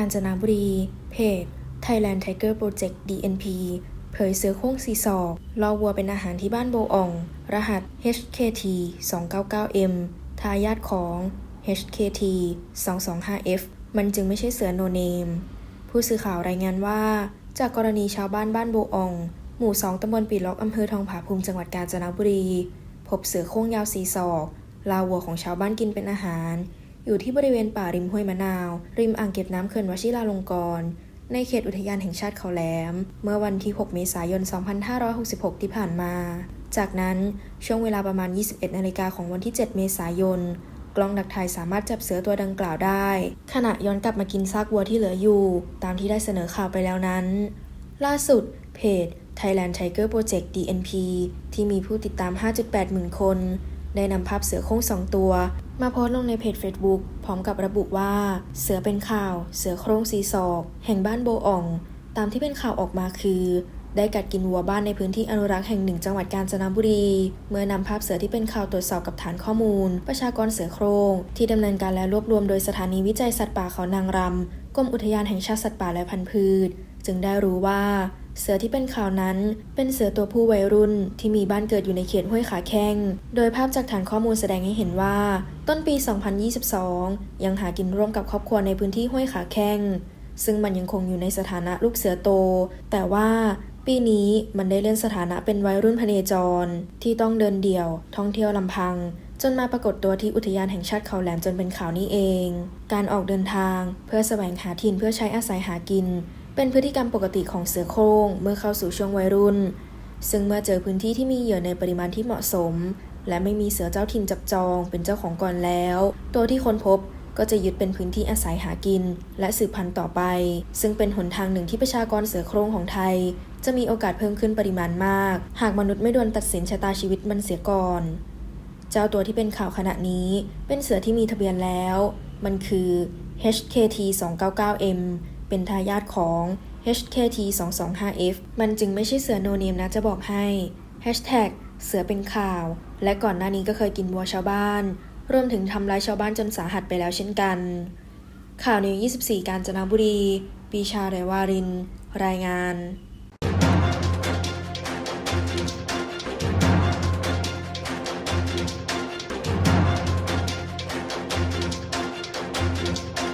าญจนบุรี เพจ Thailand Tiger Project DNP เผยเสือโครงสีศอกล่อวัวเป็นอาหารที่บ้านโบอ่อง รหัส HKT 299M ทายาทของ HKT 225F มันจึงไม่ใช่เสือโนเนม ผู้สื่อข่าวรายงานว่า จากกรณีชาวบ้านบ้านโบอ่อง หมู่ 2ตำบลปีล็อกอำเภอทองผาภูมิจังหวัดกาญจนบุรี พบเสือโครงยาวสีศอกลาวัวของชาวบ้านกินเป็นอาหาร อยู่ที่บริเวณป่าริมห้วยมะนาว ริมอ่างเก็บน้ำเขื่อนวชิราลงกรณ์ในเขตอุทยานแห่งชาติเขาแหลม เมื่อวันที่ 6 เมษายน 2566 ที่ผ่านมา จากนั้นช่วงเวลาประมาณ 21 นาฬิกาของวันที่ 7 เมษายน กล้องดักถ่ายสามารถจับเสือตัวดังกล่าวได้ ขณะย้อนกลับมากินซากวัวที่เหลืออยู่ ตามที่ได้เสนอข่าวไปแล้วนั้น ล่าสุด เพจ Thailand Tiger Project DNP ที่มีผู้ติดตาม 5.8 หมื่นคน ได้นำภาพเสือโคร่งสองตัว มาโพสลงในเพจ Facebook พร้อมกับระบุว่า เสือเป็นข่าว เสือโคร่งสีศอก แห่งบ้านโบอ่อง ตามที่เป็นข่าวออกมาคือ ได้กัดกินวัวบ้านในพื้นที่อนุรักษ์แห่งหนึ่งจังหวัดกาญจนบุรี เมื่อนำภาพเสือที่เป็นข่าวตรวจสอบกับฐานข้อมูล ประชากรเสือโคร่งที่ดำเนินการและรวบรวมโดยสถานีวิจัยสัตว์ป่าเขานางรำกรมอุทยานแห่งชาติสัตว์ป่าและพันธุ์พืช จึงได้รู้ว่า เสือที่เป็นข่าวนั้นเป็นเสือตัวผู้วัยรุ่นที่มีบ้านเกิดอยู่ในเขตห้วยขาแข้ง โดยภาพจากฐานข้อมูลแสดงให้เห็นว่า ต้นปี 2022 ยังหากินร่วมกับครอบครัวในพื้นที่ห้วยขาแข้ง ซึ่งมันยังคงอยู่ในสถานะลูกเสือโต แต่ว่าปีนี้มันได้เลื่อนสถานะเป็นวัยรุ่นพเนจร ที่ต้องเดินเดี่ยว ท่องเที่ยวลำพัง จนมาปรากฏตัวที่อุทยานแห่งชาติเขาแหลมจนเป็นข่าวนี้เอง การออกเดินทางเพื่อแสวงหาถิ่นเพื่อใช้อาศัยหากิน เป็นพฤติกรรมปกติของเสือโคร่งเมื่อเข้าสู่ช่วงวัยรุ่น ซึ่งเมื่อเจอพื้นที่ที่มีเหยื่อในปริมาณที่เหมาะสม และไม่มีเสือเจ้าถิ่นจับจองเป็นเจ้าของก่อนแล้ว ตัวที่ค้นพบก็จะยึดเป็นพื้นที่อาศัยหากิน และสืบพันธุ์ต่อไป ซึ่งเป็นหนทางหนึ่งที่ประชากรเสือโคร่งของไทย จะมีโอกาสเพิ่มขึ้นปริมาณมาก หากมนุษย์ไม่ดวนตัดสินชะตาชีวิตมันเสียก่อน เจ้าตัวที่เป็นข่าวขณะนี้เป็นเสือที่มีทะเบียนแล้ว มันคือ HKT 299M เป็นทายาทของ HKT 225F มันจึงไม่ใช่เสือโนเนมนะจะบอกให้ Hashtag เสือเป็นข่าว และก่อนหน้านี้ก็เคยกินวัวชาวบ้าน รวมถึงทำร้ายชาวบ้านจนสาหัสไปแล้วเช่นกัน ข่าวนิว24 การจนบุรี ปีชาเรวาริน รายงาน